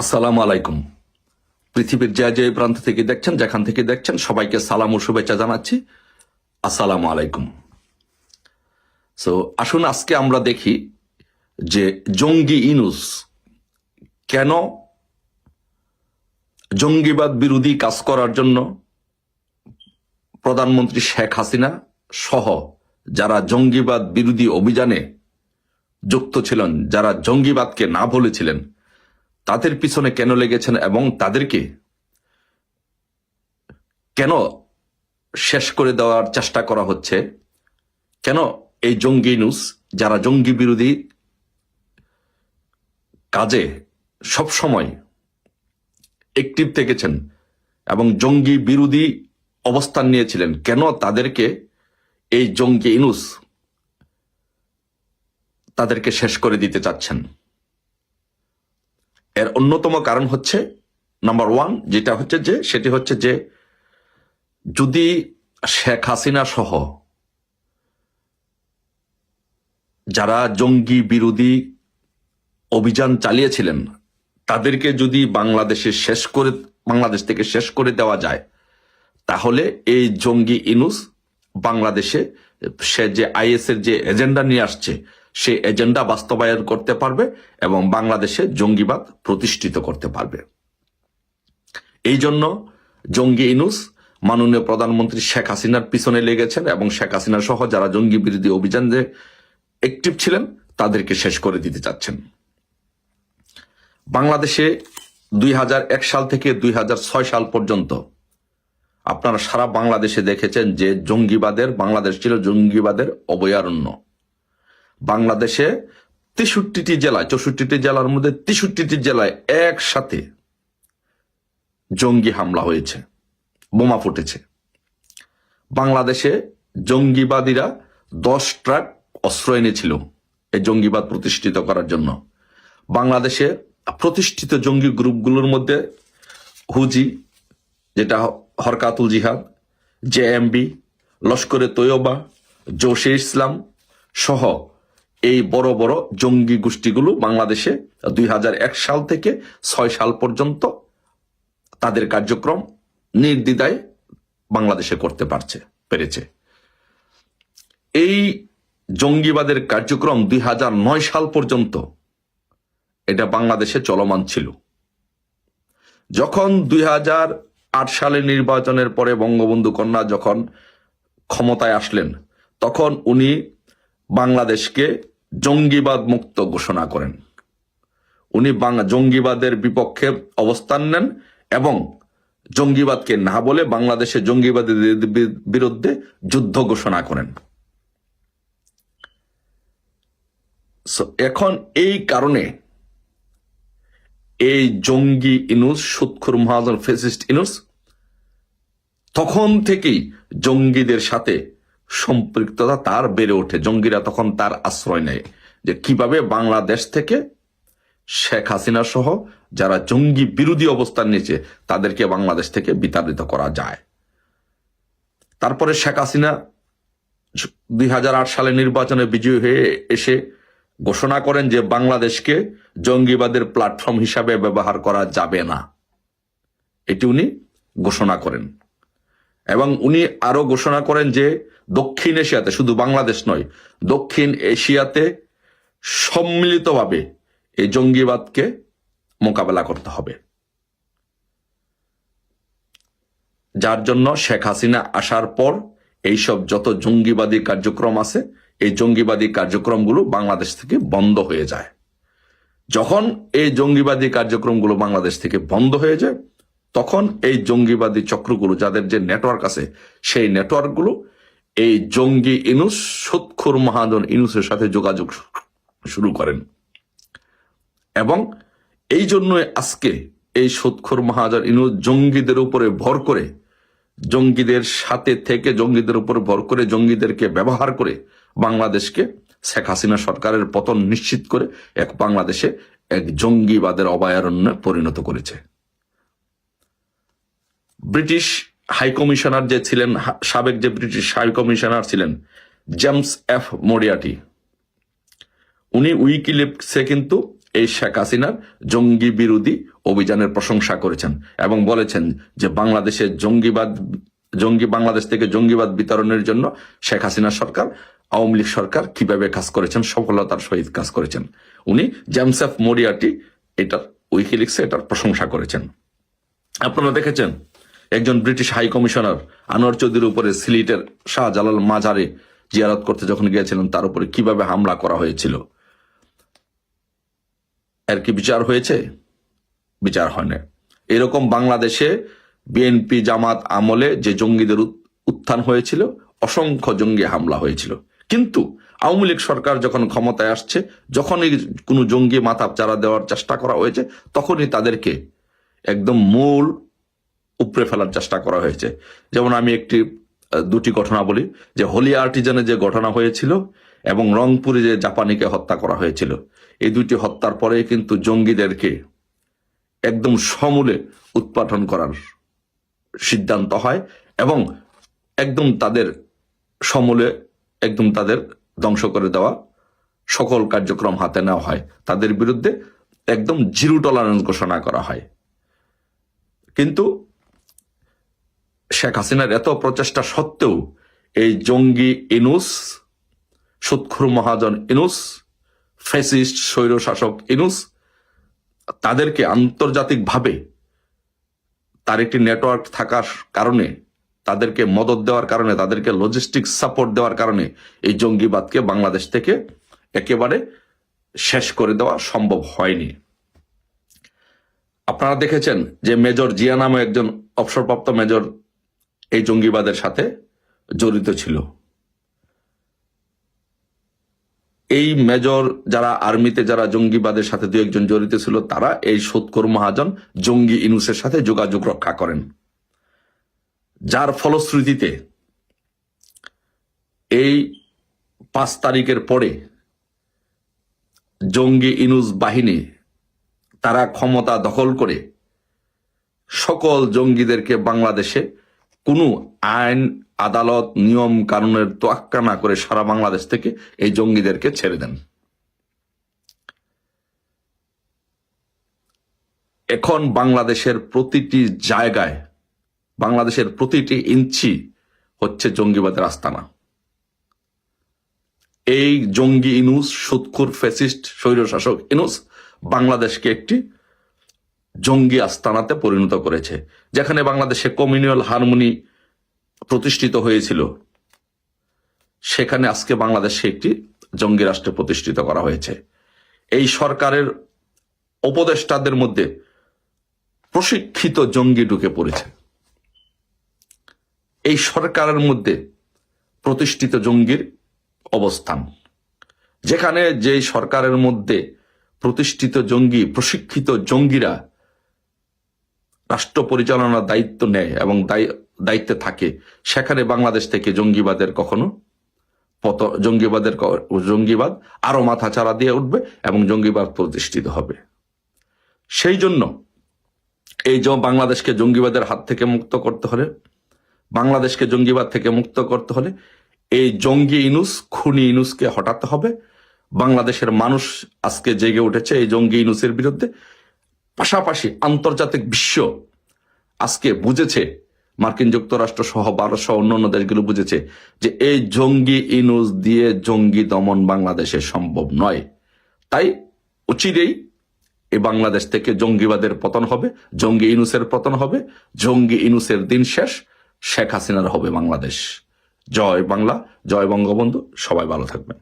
আসসালামু আলাইকুম। পৃথিবীর যে যে প্রান্ত থেকে দেখছেন, যেখান থেকে দেখছেন, সবাইকে সালাম ও শুভেচ্ছা জানাচ্ছি। আসসালামু আলাইকুম। সো আসুন আজকে আমরা দেখি যে জঙ্গি ইনুস কেন জঙ্গিবাদ বিরোধী কাজ করার জন্য প্রধানমন্ত্রী শেখ হাসিনা সহ যারা জঙ্গিবাদ বিরোধী অভিযানে যুক্ত ছিলেন, যারা জঙ্গিবাদকে না বলেছিলেন তাদের পিছনে কেন লেগেছেন এবং তাদেরকে কেন শেষ করে দেওয়ার চেষ্টা করা হচ্ছে? কেন এই জঙ্গি নিউজ যারা জঙ্গি বিরোধী কাজে সব সময় একটিভ থেকেছেন এবং জঙ্গি বিরোধী অবস্থান নিয়েছিলেন, কেন তাদেরকে এই জঙ্গি ইনুস তাদেরকে শেষ করে দিতে চাচ্ছেন? এর অন্যতম কারণ হচ্ছে নাম্বার ওয়ান যেটা হচ্ছে যে, সেটি হচ্ছে যে, যদি শেখ হাসিনা সহ যারা জঙ্গি বিরোধী অভিযান চালিয়েছিলেন, তাদেরকে যদি বাংলাদেশে শেষ করে, বাংলাদেশ থেকে শেষ করে দেওয়া যায়, তাহলে এই জঙ্গি ইনুস বাংলাদেশে সে যে আইএস এর যে এজেন্ডা নিয়ে আসছে সে এজেন্ডা বাস্তবায়ন করতে পারবে এবং বাংলাদেশে জঙ্গিবাদ প্রতিষ্ঠিত করতে পারবে। এই জন্য জঙ্গি ইনুস মাননীয় প্রধানমন্ত্রী শেখ হাসিনার পিছনে লেগেছেন এবং শেখ হাসিনা সহ যারা জঙ্গি বিরোধী অভিযানে অ্যাক্টিভ ছিলেন, তাদেরকে শেষ করে দিতে চাচ্ছেন। বাংলাদেশে দুই হাজার এক সাল থেকে দুই হাজার ছয় সাল পর্যন্ত আপনারা সারা বাংলাদেশে দেখেছেন যে জঙ্গিবাদের, বাংলাদেশ ছিল জঙ্গিবাদের অভয়ারণ্য। বাংলাদেশে তেষট্টিটি জেলায়, চৌষট্টিটি জেলার মধ্যে তেষট্টিটি জেলায় একসাথে জঙ্গি হামলা হয়েছে, বোমা ফুটেছে। বাংলাদেশে জঙ্গিবাদীরা দশ ট্রাক অস্ত্র এনেছিল এই জঙ্গিবাদ প্রতিষ্ঠিত করার জন্য। বাংলাদেশে প্রতিষ্ঠিত জঙ্গি গ্রুপগুলোর মধ্যে হুজি, যেটা হরকাতুল জিহাদ জেএমবি লস্করে তৈয়বা, জোশে ইসলাম সহ এই বড় বড় জঙ্গি গোষ্ঠীগুলো বাংলাদেশে দুই হাজার এক সাল থেকে ছয় সাল পর্যন্ত তাদের কার্যক্রম নির্দ্বিধায় বাংলাদেশে করতে পারছে, পেরেছে। এই জঙ্গিবাদের কার্যক্রম দুই হাজার নয় সাল পর্যন্ত এটা বাংলাদেশে চলমান ছিল। যখন দুই আট সালের নির্বাচনের পরে বঙ্গবন্ধু কন্যা যখন ক্ষমতায় আসলেন, তখন উনি বাংলাদেশকে জঙ্গিবাদ মুক্ত ঘোষণা করেন। উনি বাং- জঙ্গিবাদের বিপক্ষে অবস্থান নেন এবং জঙ্গিবাদকে না বলে বাংলাদেশে জঙ্গিবাদের বিরুদ্ধে যুদ্ধ ঘোষণা করেন। এখন এই কারণে এই জঙ্গি ইনুস, সুৎখুর মহাজন ফেসিস্ট ইনুস, তখন থেকেই জঙ্গিদের সাথে সম্পৃক্ততা তার বেড়ে ওঠে। জঙ্গিরা তখন তার আশ্রয় নেয় যে কীভাবে বাংলাদেশ থেকে শেখ হাসিনা সহ যারা জঙ্গি বিরোধী অবস্থান নিয়েছে তাদেরকে বাংলাদেশ থেকে বিতাড়িত করা যায়। তারপরে শেখ হাসিনা দুই হাজার আট সালে নির্বাচনে বিজয়ী হয়ে এসে ঘোষণা করেন যে বাংলাদেশকে জঙ্গিবাদের প্ল্যাটফর্ম হিসাবে ব্যবহার করা যাবে না। এটি উনি ঘোষণা করেন। এবং উনি আরও ঘোষণা করেন যে দক্ষিণ এশিয়াতে, শুধু বাংলাদেশ নয়, দক্ষিণ এশিয়াতে সম্মিলিতভাবে এই জঙ্গিবাদকে মোকাবেলা করতে হবে। যার জন্য শেখ হাসিনা আসার পর এইসব যত জঙ্গিবাদী কার্যক্রম আছে, এই জঙ্গিবাদী কার্যক্রমগুলো বাংলাদেশ থেকে বন্ধ হয়ে যায়। যখন এই জঙ্গিবাদী কার্যক্রমগুলো বাংলাদেশ থেকে বন্ধ হয়ে যায় তখন এই জঙ্গিবাদী চক্রগুলো, যাদের যে নেটওয়ার্ক আছে, সেই নেটওয়ার্কগুলো এই জঙ্গি ইনুস, সৎখুর মহাজন ইনুসের সাথে যোগাযোগ শুরু করেন। এবং এই জন্য আজকে এই সৎখুর মহাজন ইনুস জঙ্গিদের উপরে ভর করে, জঙ্গিদের সাথে থেকে জঙ্গিদের উপর ভর করে জঙ্গিদেরকে ব্যবহার করে বাংলাদেশকে শেখ হাসিনা সরকারের পতন নিশ্চিত করে এক বাংলাদেশে এক জঙ্গিবাদের অভয়ারণ্যে পরিণত করেছে। ব্রিটিশ হাই কমিশনার যে ছিলেন সাবেক যে ব্রিটিশ হাই কমিশনার ছিলেন, জেমস এফ মরিয়াটি। উনি উইকিলিপসে কিন্তু এই শেখ হাসিনার জঙ্গি বিরোধী অভিযানের প্রশংসা করেছেন এবং বলেছেন যে বাংলাদেশে জঙ্গিবাদ, জঙ্গি বাংলাদেশ থেকে জঙ্গিবাদ বিতরণের জন্য শেখ হাসিনা সরকার, আওয়ামী লীগ সরকার কীভাবে কাজ করেছেন, সফলতার সহিত কাজ করেছেন। উনি জেমস এফ মরিয়াটি এটার উইকিলিক্সে এটার প্রশংসা করেছেন। আপনারা দেখেছেন একজন ব্রিটিশ হাই কমিশনার আনোয়ার চৌধুরীর উপরে সিলেটের শাহজালাল মাজারে জিয়ারত করতে যখন গিয়েছিলেন, তার উপরে কীভাবে হামলা করা হয়েছিল? এর কি বিচার হয়েছে? বিচার হয় না এরকম বাংলাদেশে বিএনপি জামাত আমলে যে জঙ্গিদের উত- উত্থান হয়েছিল, অসংখ্য জঙ্গি হামলা হয়েছিল। কিন্তু আওয়ামী লীগ সরকার যখন ক্ষমতায় আসছে, যখনই কোনো জঙ্গি মাথা চারা দেওয়ার চেষ্টা করা হয়েছে, তখনই তাদেরকে একদম মূল উপড়ে ফেলার চেষ্টা করা হয়েছে। যেমন আমি একটি দুটি ঘটনা বলি, যে হোলি আর্টিজানে যে ঘটনা হয়েছিল এবং রংপুরে যে জাপানিকে হত্যা করা হয়েছিল, এই দুটি হত্যার পরে কিন্তু জঙ্গিদেরকে একদম সমূলে উৎপাটন করার সিদ্ধান্ত হয় এবং একদম তাদের সমূলে একদম তাদের ধ্বংস করে দেওয়া সকল কার্যক্রম হাতে নেওয়া হয়। তাদের বিরুদ্ধে একদম জিরো টলারেন্স ঘোষণা করা হয়। কিন্তু শেখ হাসিনার এত প্রচেষ্টা সত্ত্বেও এই জঙ্গি ইনুস, সুৎখুর মহাজন ইনুস ফেসিস্ট স্বৈর শাসক ইনুস, তাদেরকে আন্তর্জাতিকভাবে তার একটি নেটওয়ার্ক থাকার কারণে, তাদেরকে মদত দেওয়ার কারণে, তাদেরকে লজিস্টিক সাপোর্ট দেওয়ার কারণে এই জঙ্গিবাদকে বাংলাদেশ থেকে একেবারে শেষ করে দেওয়া সম্ভব হয়নি। আপনারা দেখেছেন যে মেজর জিয়া নামে একজন অবসরপ্রাপ্ত মেজর এই জঙ্গিবাদের সাথে জড়িত ছিল। এই মেজর যারা আর্মিতে যারা জঙ্গিবাদের সাথে দু একজন জড়িত ছিল, তারা এই সৎকর মহাজন জঙ্গি ইনুসের সাথে যোগাযোগ রক্ষা করেন। যার ফলশ্রুতিতে এই পাঁচ তারিখের পরে জঙ্গি ইনুস বাহিনী তারা ক্ষমতা দখল করে সকল জঙ্গিদেরকে বাংলাদেশে কোনো আইন, আদালত, নিয়ম, কানুনের তোয়াক্কা না করে সারা বাংলাদেশ থেকে এই জঙ্গিদেরকে ছেড়ে দেন। এখন বাংলাদেশের প্রতিটি জায়গায়, বাংলাদেশের প্রতিটি ইঞ্চি হচ্ছে জঙ্গিবাদের আস্তানা। এই জঙ্গি ইনুস, সুৎখুর ফেসিস্ট স্বৈরশাসক ইনুস বাংলাদেশকে একটি জঙ্গি আস্তানাতে পরিণত করেছে, যেখানে বাংলাদেশে কমিউনিয়াল হারমোনি প্রতিষ্ঠিত হয়েছিল। সেখানে আজকে বাংলাদেশে একটি জঙ্গি রাষ্ট্রে প্রতিষ্ঠিত করা হয়েছে। এই সরকারের উপদেষ্টাদের মধ্যে প্রশিক্ষিত জঙ্গি ঢুকে পড়েছে। এই সরকারের মধ্যে প্রতিষ্ঠিত জঙ্গির অবস্থান, যেখানে যে সরকারের মধ্যে প্রতিষ্ঠিত জঙ্গি, প্রশিক্ষিত জঙ্গিরা রাষ্ট্র পরিচালনার দায়িত্ব নেয় এবং দায়ী- দায়িত্বে থাকে। সেখানে বাংলাদেশ থেকে জঙ্গিবাদের কখনো পত, জঙ্গিবাদের জঙ্গিবাদ আরও মাথা চারা দিয়ে উঠবে এবং জঙ্গিবাদ প্রতিষ্ঠিত হবে। সেই জন্য এই যে বাংলাদেশকে জঙ্গিবাদের হাত থেকে মুক্ত করতে হলে, বাংলাদেশকে জঙ্গিবাদ থেকে মুক্ত করতে হলে এই জঙ্গি ইনুস, খুনি ইনুসকে হটাতে হবে। বাংলাদেশের মানুষ আজকে জেগে উঠেছে এই জঙ্গি ইনুসের বিরুদ্ধে। পাশাপাশি আন্তর্জাতিক বিশ্ব আজকে বুঝেছে মার্কিন যুক্তরাষ্ট্র সহ ভারত সহ অন্যান্য দেশগুলো বুঝেছে যে এই জঙ্গি ইনুস দিয়ে জঙ্গি দমন বাংলাদেশে সম্ভব নয়। তাই উচিতেই এই বাংলাদেশ থেকে জঙ্গিবাদের পতন হবে, জঙ্গি ইনুসের পতন হবে, জঙ্গি ইনুসের দিন শেষ, শেখ হাসিনার হবে বাংলাদেশ। জয় বাংলা, জয় বঙ্গবন্ধু, সবাই ভালো থাকবেন।